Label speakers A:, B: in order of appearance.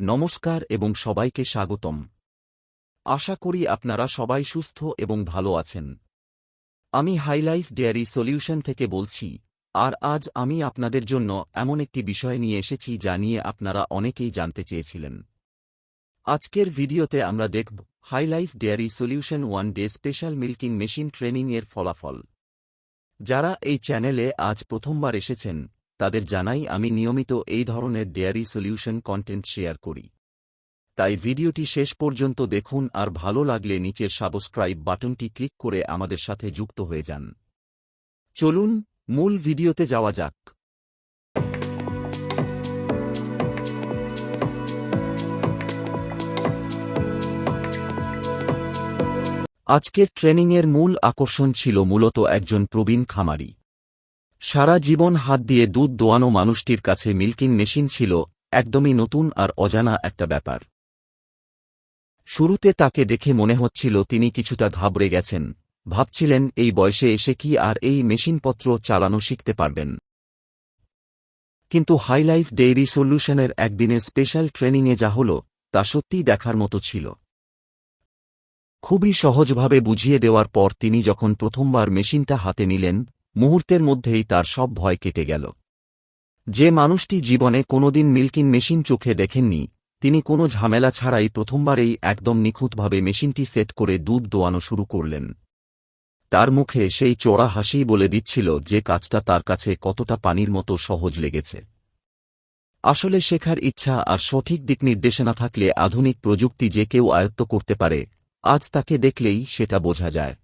A: নমস্কার এবং সবাইকে স্বাগতম। আশা করি আপনারা সবাই সুস্থ এবং ভালো আছেন। আমি হাইলাইফ ডেয়ারি সলিউশন থেকে বলছি, আর আজ আমি আপনাদের জন্য এমন একটি বিষয় নিয়ে এসেছি যা নিয়ে আপনারা অনেকেই জানতে চেয়েছিলেন। আজকের ভিডিওতে আমরা দেখব high life dairy solution one day special milking machine training এর ফলাফল। যারা এই চ্যানেলে আজ প্রথমবার এসেছেন তাদের জানাই আমি নিয়মিত এই ধরনের ডেয়ারি সলিউশন কন্টেন্ট শেয়ার করি। তাই ভিডিওটি শেষ পর্যন্ত দেখুন আর ভালো লাগলে নিচের সাবস্ক্রাইব বাটনটি ক্লিক করে আমাদের সাথে যুক্ত হয়ে যান। চলুন, মূল ভিডিওতে যাওয়া যাক। আজকের ট্রেনিংয়ের মূল আকর্ষণ ছিল মূলত একজন প্রবীণ খামারি। সারা জীবন হাত দিয়ে দুধ দোয়ানো মানুষটির কাছে মিল্কিং মেশিন ছিল, একদমই নতুন আর অজানা একটা ব্যাপার। শুরুতে তাকে দেখে মনে হচ্ছিল তিনি কিছুটা ঘাবড়ে গেছেন, ভাবছিলেন এই বয়সে এসে কি আর এই মেশিনপত্র চালানো শিখতে পারবেন। কিন্তু হাইলাইফ ডেইরি সলিউশনের একদিনের স্পেশাল ট্রেনিংয়ে যা হল, তা সত্যিই দেখার মতো ছিল। খুবই সহজভাবে বুঝিয়ে দেওয়ার পর তিনি যখন প্রথমবার মেশিনটা হাতে নিলেন মুহূর্তের মধ্যেই তার সব ভয় কেটে গেল। যে মানুষটি জীবনে কোনোদিন মিল্কিং মেশিন চোখে দেখেননি, তিনি কোনো ঝামেলা ছাড়াই প্রথমবারেই একদম নিখুঁতভাবে মেশিনটি সেট করে দুধ দোয়ানো শুরু করলেন। তার মুখে সেই চোরা হাসি বলে দিচ্ছিল যে কাজটা তার কাছে কতটা পানির মতো সহজ লেগেছে। আসলে শেখার ইচ্ছা আর সঠিক দিক নির্দেশনা থাকলে আধুনিক প্রযুক্তি যে কেউ আয়ত্ত করতে পারে, আজ তাকে দেখলেই সেটা বোঝা যায়।